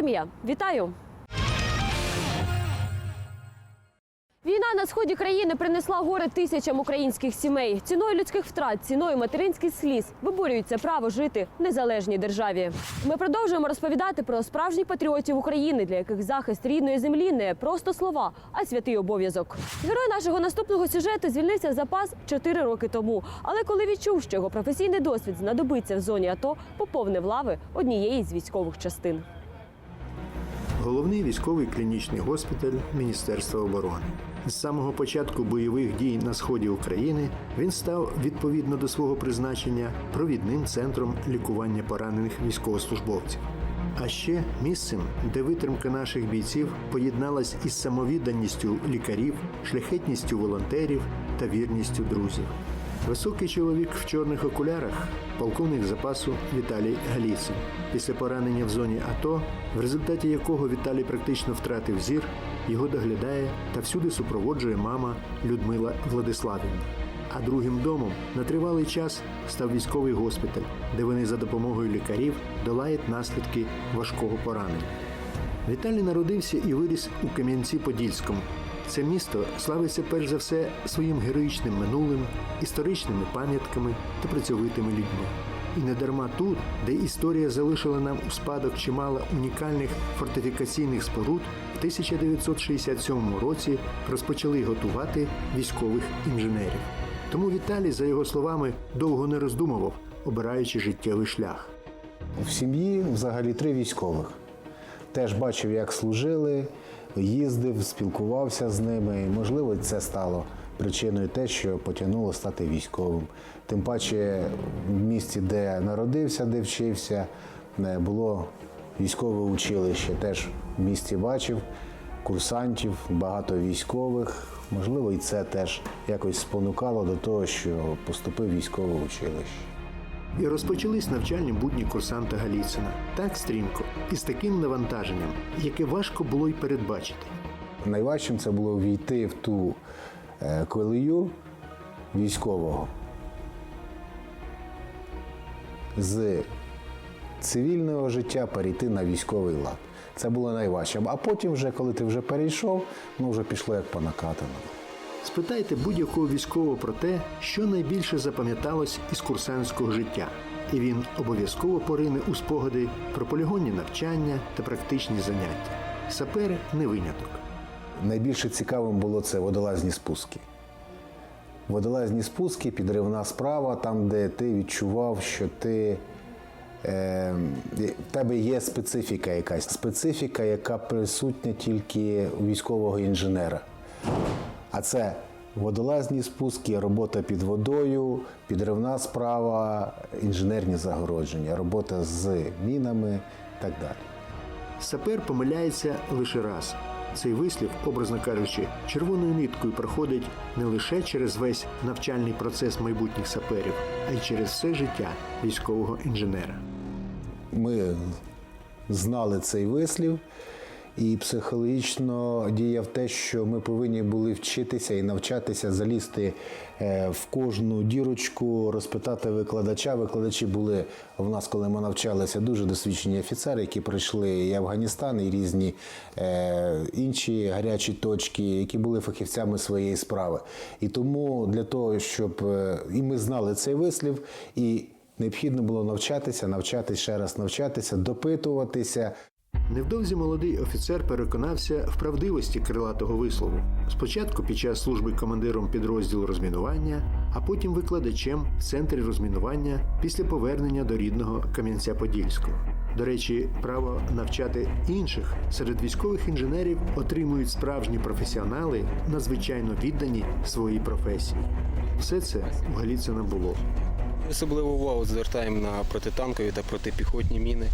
Армія. Вітаю! Війна на сході країни принесла горе тисячам українських сімей. Ціною людських втрат, ціною материнських сліз виборюється право жити в незалежній державі. Ми продовжуємо розповідати про справжніх патріотів України, для яких захист рідної землі не просто слова, а святий обов'язок. Герой нашого наступного сюжету звільнився запас 4 роки тому. Але коли відчув, що його професійний досвід знадобиться в зоні АТО, поповнив лави однієї з військових частин. Головний військовий клінічний госпіталь Міністерства оборони. З самого початку бойових дій на сході України він став відповідно до свого призначення провідним центром лікування поранених військовослужбовців. А ще місцем, де витримка наших бійців поєдналась із самовідданістю лікарів, шляхетністю волонтерів та вірністю друзів. Високий чоловік в чорних окулярах, полковник запасу Віталій Галіцин. Після поранення в зоні АТО, в результаті якого Віталій практично втратив зір, його доглядає та всюди супроводжує мама Людмила Владиславівна. А другим домом на тривалий час став військовий госпіталь, де вони за допомогою лікарів долають наслідки важкого поранення. Віталій народився і виріс у Кам'янці-Подільському. Це місто славиться перш за все своїм героїчним минулим, історичними пам'ятками та працьовитими людьми. І не дарма тут, де історія залишила нам у спадок чимало унікальних фортифікаційних споруд, в 1967 році розпочали готувати військових інженерів. Тому Віталій, за його словами, довго не роздумував, обираючи життєвий шлях. В сім'ї взагалі три військових. Теж бачив, як служили, їздив, спілкувався з ними. І, можливо, це стало причиною те, що потягнуло стати військовим. Тим паче в місті, де народився, де вчився, е, було військове училище. Теж в місті бачив курсантів, багато військових. Можливо, і це теж якось спонукало до того, що поступив військове училище. І розпочались навчальні будні курсанта Галіцина так стрімко і з таким навантаженням, яке важко було й передбачити. Найважчим це було війти в ту е, колею військового з цивільного життя перейти на військовий лад. Це було найважче. А потім, вже, коли ти вже перейшов, ну вже пішло як по накатаному. Спитайте будь-якого військового про те, що найбільше запам'яталось із курсантського життя, і він обов'язково порине у спогади про полігонні навчання та практичні заняття. Сапери не виняток. Найбільше цікавим було це водолазні спуски. Водолазні спуски, підривна справа, там, де ти відчував, що ти. Е, в тебе є специфіка якась. Специфіка, яка присутня тільки у військового інженера. А це водолазні спуски, робота під водою, підривна справа, інженерні загородження, робота з мінами і так далі. Сапер помиляється лише раз. Цей вислів, образно кажучи, червоною ниткою проходить не лише через весь навчальний процес майбутніх саперів, а й через все життя військового інженера. Ми знали цей вислів, і психологічно діяв те, що ми повинні були вчитися і навчатися залізти е, в кожну дірочку, розпитати викладача. Викладачі були в нас, коли ми навчалися, дуже досвідчені офіцери, які пройшли і Афганістан, і різні е, інші гарячі точки, які були фахівцями своєї справи. І тому для того, щоб е, і ми знали цей вислів, і необхідно було навчатися, навчатися ще раз навчатися, допитуватися. Невдовзі молодий офіцер переконався в правдивості крилатого вислову. Спочатку під час служби командиром підрозділу розмінування, а потім викладачем в центрі розмінування після повернення до рідного Кам'янця-Подільського. До речі, право навчати інших серед військових інженерів отримують справжні професіонали, надзвичайно віддані своїй професії. Все це у Галіцина було. Особливу увагу звертаємо на протитанкові та протипіхотні міни.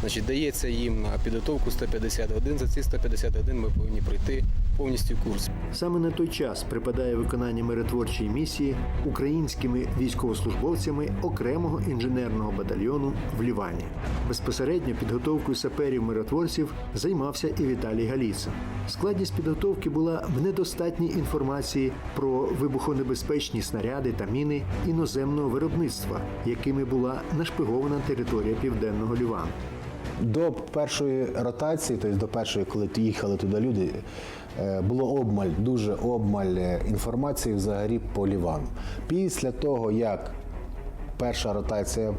Значить, дається їм на підготовку 150 годин. За ці 150 годин ми повинні пройти повністю курс. Саме на той час припадає виконання миротворчої місії українськими військовослужбовцями окремого інженерного батальйону в Лівані. Безпосередньо підготовкою саперів-миротворців займався і Віталій Галіцин. Складність підготовки була в недостатній інформації про вибухонебезпечні снаряди та міни іноземного виробництва, якими була нашпигована територія південного Лівану. До першої ротації, тобто до першої, коли їхали туди люди, е, було обмаль, дуже обмаль е, інформації взагалі по Лівану. Після того, як перша ротація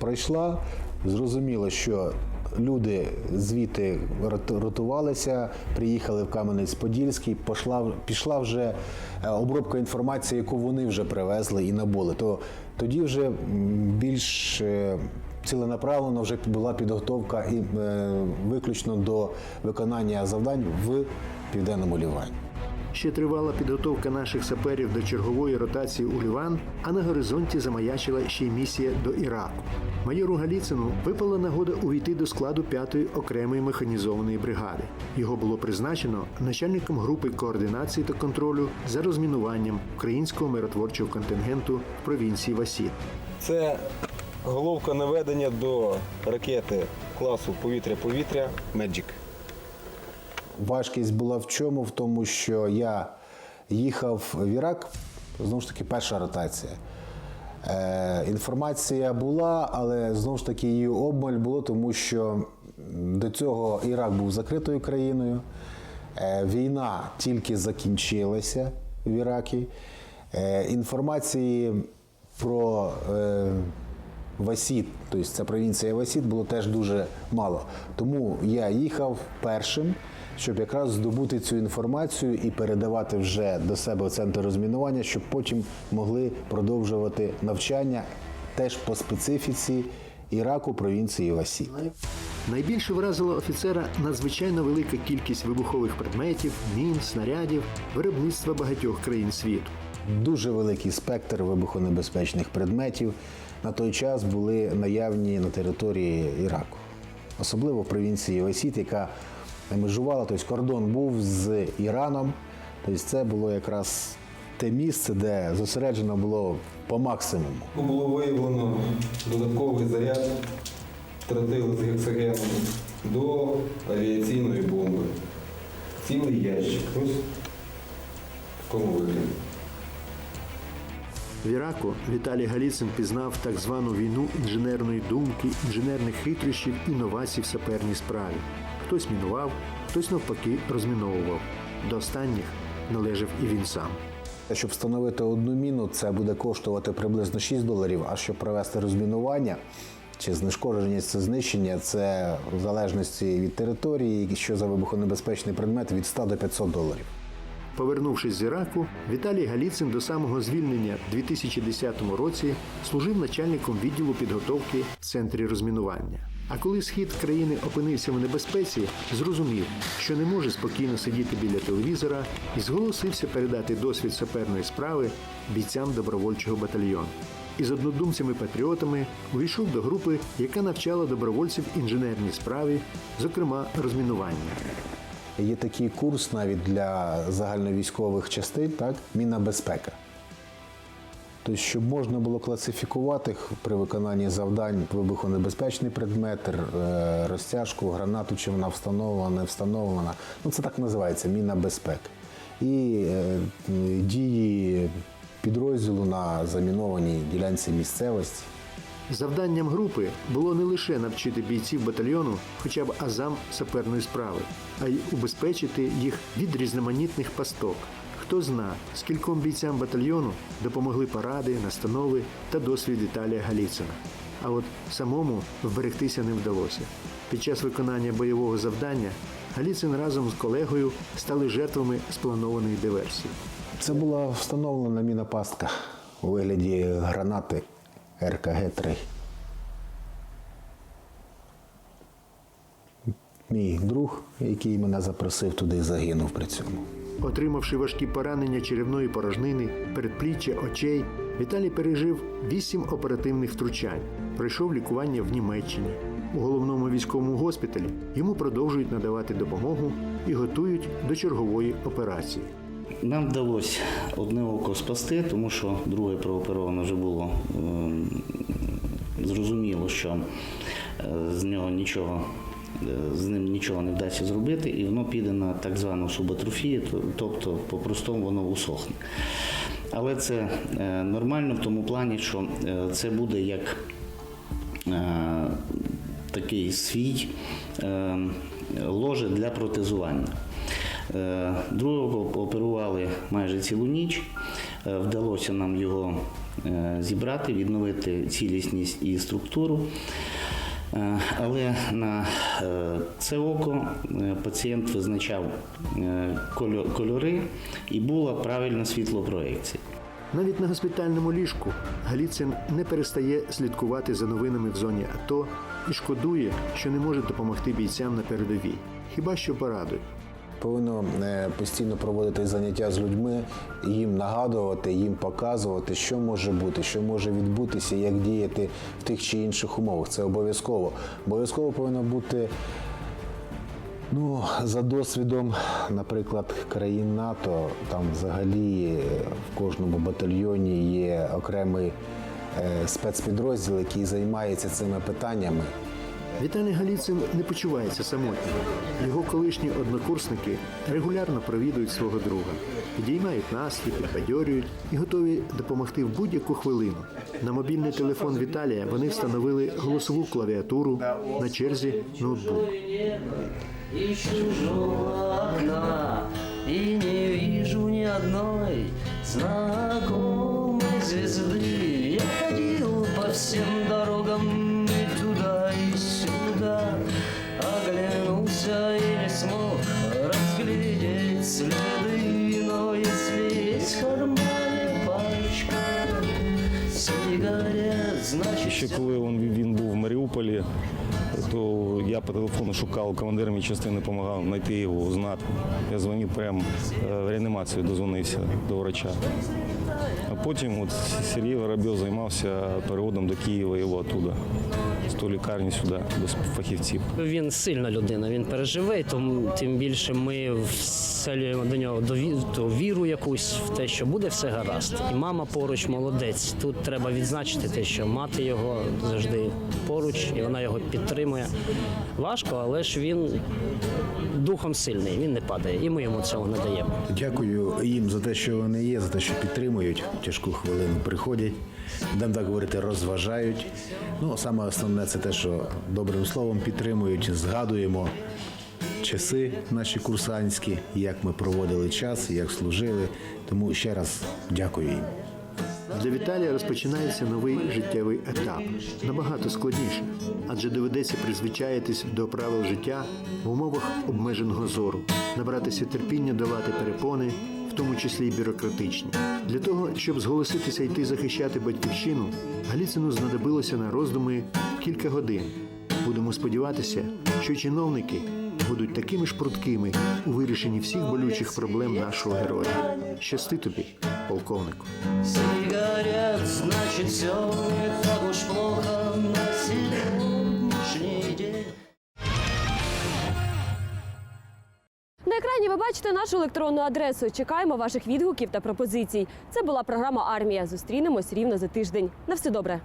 пройшла, зрозуміло, що люди звідти ротувалися, приїхали в Кам'янець-Подільський, пішла, пішла вже е, обробка інформації, яку вони вже привезли і набули. То тоді вже більш ціленаправлено вже була підготовка і е, виключно до виконання завдань в південному Лівані. Ще тривала підготовка наших саперів до чергової ротації у Ліван, а на горизонті замаячила ще й місія до Іраку. Майору Галіцину випала нагода увійти до складу 5-ї окремої механізованої бригади. Його було призначено начальником групи координації та контролю за розмінуванням українського миротворчого контингенту в провінції Васід. Це головка наведення до ракети класу повітря-повітря Magic. Важкість була в чому? В тому, що я їхав в Ірак, знову ж таки, перша ротація. Е, інформація була, але знову ж таки її обмаль було, тому що до цього Ірак був закритою країною. Е, війна тільки закінчилася в Іракі. Е, інформації про е, Васід, тобто це провінція Васід, було теж дуже мало. Тому я їхав першим, щоб якраз здобути цю інформацію і передавати вже до себе в центр розмінування, щоб потім могли продовжувати навчання теж по специфіці Іраку, провінції Васід. Найбільше вразила офіцера надзвичайно велика кількість вибухових предметів, мін, снарядів, виробництва багатьох країн світу. Дуже великий спектр вибухонебезпечних предметів на той час були наявні на території Іраку, особливо в провінції Васіт, яка межувала, тобто кордон був з Іраном. Тобто це було якраз те місце, де зосереджено було по максимуму. Було виявлено додатковий заряд тротил з гексогеном до авіаційної бомби. Цілий ящик. Ось в такому вигляді. В Іраку Віталій Галіцин пізнав так звану війну інженерної думки, інженерних хитрощів, інновацій в саперній справі. Хтось мінував, хтось навпаки розміновував. До останніх належав і він сам. Щоб встановити одну міну, це буде коштувати приблизно 6 доларів, а щоб провести розмінування чи знешкодження це знищення, це в залежності від території, що за вибухонебезпечний предмет від 100 до 500 доларів. Повернувшись з Іраку, Віталій Галіцин до самого звільнення в 2010 році служив начальником відділу підготовки в центрі розмінування. А коли схід країни опинився в небезпеці, зрозумів, що не може спокійно сидіти біля телевізора і зголосився передати досвід саперної справи бійцям добровольчого батальйону. І з однодумцями-патріотами увійшов до групи, яка навчала добровольців інженерній справі, зокрема розмінування. Є такий курс навіть для загальновійськових частин, так, мінна безпека. Тобто, щоб можна було класифікувати при виконанні завдань вибухонебезпечний предмет, е, розтяжку, гранату, чи вона встановлена, не встановлена. Ну, це так називається мінна безпеки. І е, дії підрозділу на замінованій ділянці місцевості. Завданням групи було не лише навчити бійців батальйону хоча б азам саперної справи, а й убезпечити їх від різноманітних пасток. Хто зна, скільком бійцям батальйону допомогли поради, настанови та досвід Віталія Галіцина. А от самому вберегтися не вдалося. Під час виконання бойового завдання Галіцин разом з колегою стали жертвами спланованої диверсії. Це була встановлена мінопастка у вигляді гранати РКГ-3. Мій друг, який мене запросив туди, загинув при цьому. Отримавши важкі поранення черевної порожнини, передпліччя, очей, Віталій пережив вісім оперативних втручань. Пройшов лікування в Німеччині. У головному військовому госпіталі йому продовжують надавати допомогу і готують до чергової операції. Нам вдалося одне око спасти, тому що друге прооперовано вже було ем, зрозуміло, що е, з нього нічого. е, З ним нічого не вдасться зробити, і воно піде на так звану субатрофію, тобто по-простому воно усохне. Але це е, нормально в тому плані, що це буде як такий свій е, ложе для протезування. Е, Другого оперували майже цілу ніч. Е, Вдалося нам його е, зібрати, відновити цілісність і структуру. Але на це око пацієнт визначав кольори і була правильна світлопроекція. Навіть на госпітальному ліжку Галіцин не перестає слідкувати за новинами в зоні АТО і шкодує, що не може допомогти бійцям на передовій. Хіба що порадує. Повинно е, постійно проводити заняття з людьми, їм нагадувати, їм показувати, що може бути, що може відбутися, як діяти в тих чи інших умовах. Це обов'язково. Обов'язково повинно бути ну, за досвідом, наприклад, країн НАТО. Там взагалі е, в кожному батальйоні є окремий е, спецпідрозділ, який займається цими питаннями. Віталій Галіцин не почувається самотнім. Його колишні однокурсники регулярно провідують свого друга, підіймають настрій, підбадьорюють і готові допомогти в будь-яку хвилину. На мобільний телефон Віталія вони встановили голосову клавіатуру на черзі ноутбук. из чужого И не вижу ни одной знакомой звезды Я ходил по всем Ще коли він, він був в Маріуполі, то я по телефону шукав командира мій частини, допомагав знайти його, знати. Я дзвонив прямо е, в реанімацію, дозвонився до врача. А потім от Сергій Воробйов займався переводом до Києва його оттуда, з тої лікарні сюди, до фахівців. Він сильна людина, він переживе, тому тим більше ми вселюємо до нього дові- ту віру якусь в те, що буде все гаразд. І мама поруч молодець. Тут треба відзначити те, що мати його завжди поруч, і вона його підтримує. Важко, але ж він духом сильний, він не падає, і ми йому цього не даємо. Дякую їм за те, що вони є, за те, що підтримують тяжку хвилину, приходять, будемо так говорити, розважають. Ну, саме основне це те, що добрим словом підтримують, згадуємо часи наші курсантські, як ми проводили час, як служили. Тому ще раз дякую їм. Для Віталія розпочинається новий життєвий етап, набагато складніше, адже доведеться призвичаїтись до правил життя в умовах обмеженого зору, набратися терпіння долати перепони, в тому числі й бюрократичні. Для того, щоб зголоситися йти захищати батьківщину, Галіцину знадобилося на роздуми кілька годин. Будемо сподіватися, що чиновники будуть такими ж пруткими у вирішенні всіх болючих проблем нашого героя. Щасти тобі, полковнику. Сигарет, значит, все не так уж плохо на сегодняшний день. На екрані ви бачите нашу електронну адресу. Чекаємо ваших відгуків та пропозицій. Це була програма Армія. Зустрінемось рівно за тиждень. На все добре.